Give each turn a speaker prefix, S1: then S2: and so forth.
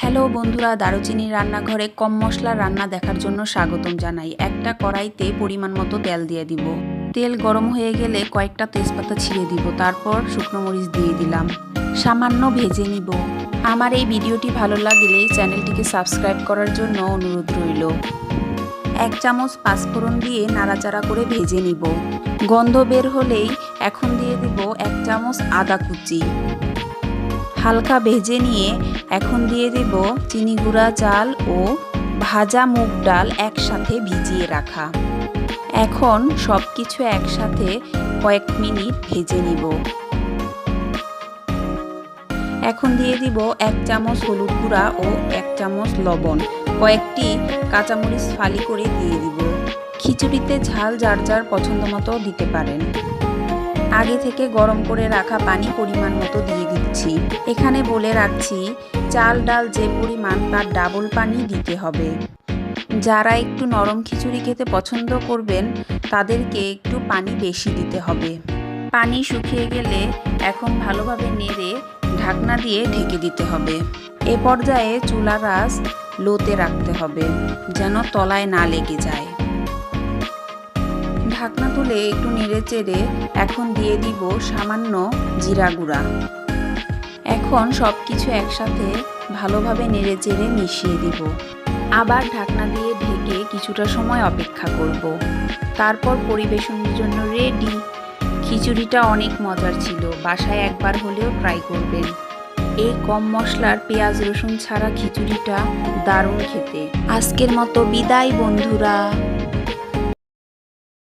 S1: Hello বন্ধুরা, দারুচিনি রান্নাঘরে কম মশলা রান্না দেখার জন্য স্বাগতম জানাই। একটা কড়াইতে পরিমাণ মতো তেল দিয়ে দিব। তেল গরম হয়ে গেলে কয়েকটা তেজপাতা ছিঁড়ে দিব, তারপর শুকনো মরিচ দিয়ে দিলাম। সামান্য ভেজে নিব। আমার এই ভিডিওটি ভালো লাগলে চ্যানেলটিকে সাবস্ক্রাইব করার জন্য অনুরোধ রইল। এক চামচ পাঁচফোড়ন দিয়ে নাড়াচাড়া করে ভেজে নিব। গন্ধ বের হলেই এখন দিয়ে দিব এক চামচ আদা কুচি। হালকা ভেজে নিয়ে এখন দিয়ে দেব চিনি গুঁড়া, চাল ও ভাজা মুগ ডাল একসাথে ভিজিয়ে রাখা। এখন সব কিছু একসাথে কয়েক মিনিট ভেজে নিব। এখন দিয়ে দিব এক চামচ হলুদ গুঁড়া ও এক চামচ লবণ। কয়েকটি কাঁচামরিচ ফালি করে দিয়ে দিব। খিচুড়িতে ঝাল যার যার পছন্দ মতো দিতে পারেন। আগে থেকে গরম করে রাখা পানি পরিমাণ মতো দিয়ে দিচ্ছি। এখানে বলে রাখছি, চাল ডাল যে পরিমাণ তার ডাবল পানি দিতে হবে। যারা একটু নরম খিচুড়ি খেতে পছন্দ করবেন, তাদেরকে একটু পানি বেশি দিতে হবে। পানি শুকিয়ে গেলে এখন ভালোভাবে নেড়ে ঢাকনা দিয়ে ঢেকে দিতে হবে। এ পর্যায়ে চুলা রাস লোতে রাখতে হবে, যেন তলায় না লেগে যায়। ঢাকনা তুলে একটু নেড়ে চেড়ে এখন দিয়ে দিব সামান্য জিরা গুঁড়া। এখন সব কিছু একসাথে ভালোভাবে নেড়ে চেড়ে মিশিয়ে দিব। আবার ঢাকনা দিয়ে ঢেকে কিছুটা সময় অপেক্ষা করব। তারপর পরিবেশনের জন্য রেডি খিচুড়িটা অনেক মজার ছিল, বাসায় একবার হলেও ট্রাই করবেন। এই কম মশলার পেঁয়াজ, রসুন ছাড়া খিচুড়িটা দারুণ খেতে। আজকের মতো বিদায় বন্ধুরা।